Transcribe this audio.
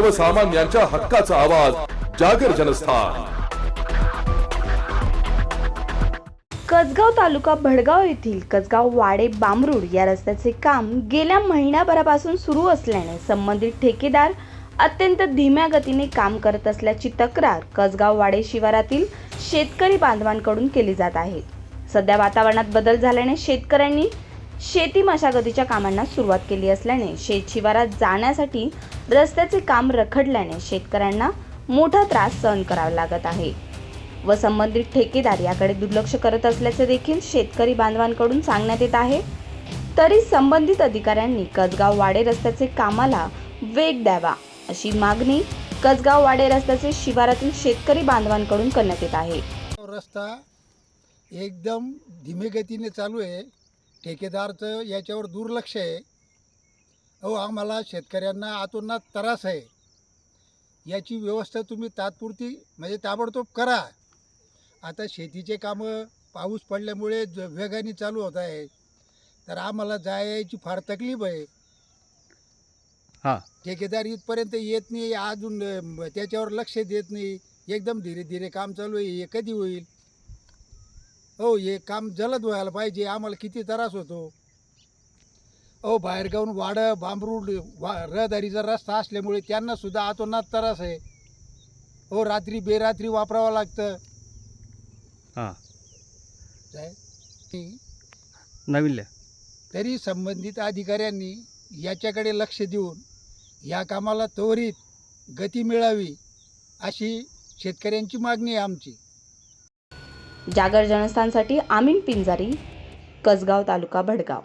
सर्वसामान्यांच्या हक्काचा आवाज जागर जनस्थान. कसगाव तालुका भडगाव येथील कसगाव वाडे बामरुड या रस्त्याचे काम गेल्या महिन्याभरापासून सुरू असल्याने संबंधित ठेकेदार अत्यंत धीम्या गतीने काम करत असल्याची तक्रार कसगाव वाडे शिवारातील शेतकरी बांधवांकडून केली जात आहे. सध्या वातावरणात बदल झाल्याने शेतकऱ्यांनी शेती मशागतीच्या कामांना सुरुवात केली असल्याने शेत शिवारात जाण्यासाठी रस्त्याचे काम रखडल्याने शेतकऱ्यांना मोठा त्रास सहन करावा लागत आहे. व संबंधित ठेकेदार याकडे दुर्लक्ष करत असल्याचे देखील शेतकरी बांधवांकडून सांगण्यात येत आहे. तरी संबंधित अधिकाऱ्यांनी कसगाव वाडे रस्त्याचे कामाला वेग द्यावा अशी मागणी कसगाव वाडे रस्त्याचे शिवारातील शेतकरी बांधवांकडून करण्यात येत आहे. रस्ता एकदम धीमे गतीने चालू आहे. ठेकेदारचं याच्यावर दुर्लक्ष आहे. अहो आम्हाला शेतकऱ्यांना आतोनात त्रास आहे. याची व्यवस्था तुम्ही तात्पुरती म्हणजे ताबडतोब करा. आता शेतीचे कामं पाऊस पडल्यामुळे ज- वेगाने चालू होत आहे. तर आम्हाला जायची फार तकलीफ आहे. हां. ठेकेदार इथपर्यंत येत नाही अजून अं, त्याच्यावर लक्ष देत नाही. एकदम धीरे धीरे काम चालू आहे हे कधी होईल? हो हे काम जलद व्हायला पाहिजे. आम्हाला किती त्रास होतो. हो बाहेरगावून वाड बांबरूड वा रहदारीचा रस्ता असल्यामुळे त्यांना सुद्धा आतोनात त्रास आहे. हो रात्री बेरात्री वापरावं लागतं. हां. काय? तरी संबंधित अधिकाऱ्यांनी याच्याकडे लक्ष देऊन या कामाला त्वरित गती मिळावी अशी शेतकऱ्यांची मागणी आहे आमची. जागर जनस्थानसाठी आमीन पिंजारी कसगाव तालुका भडगाव.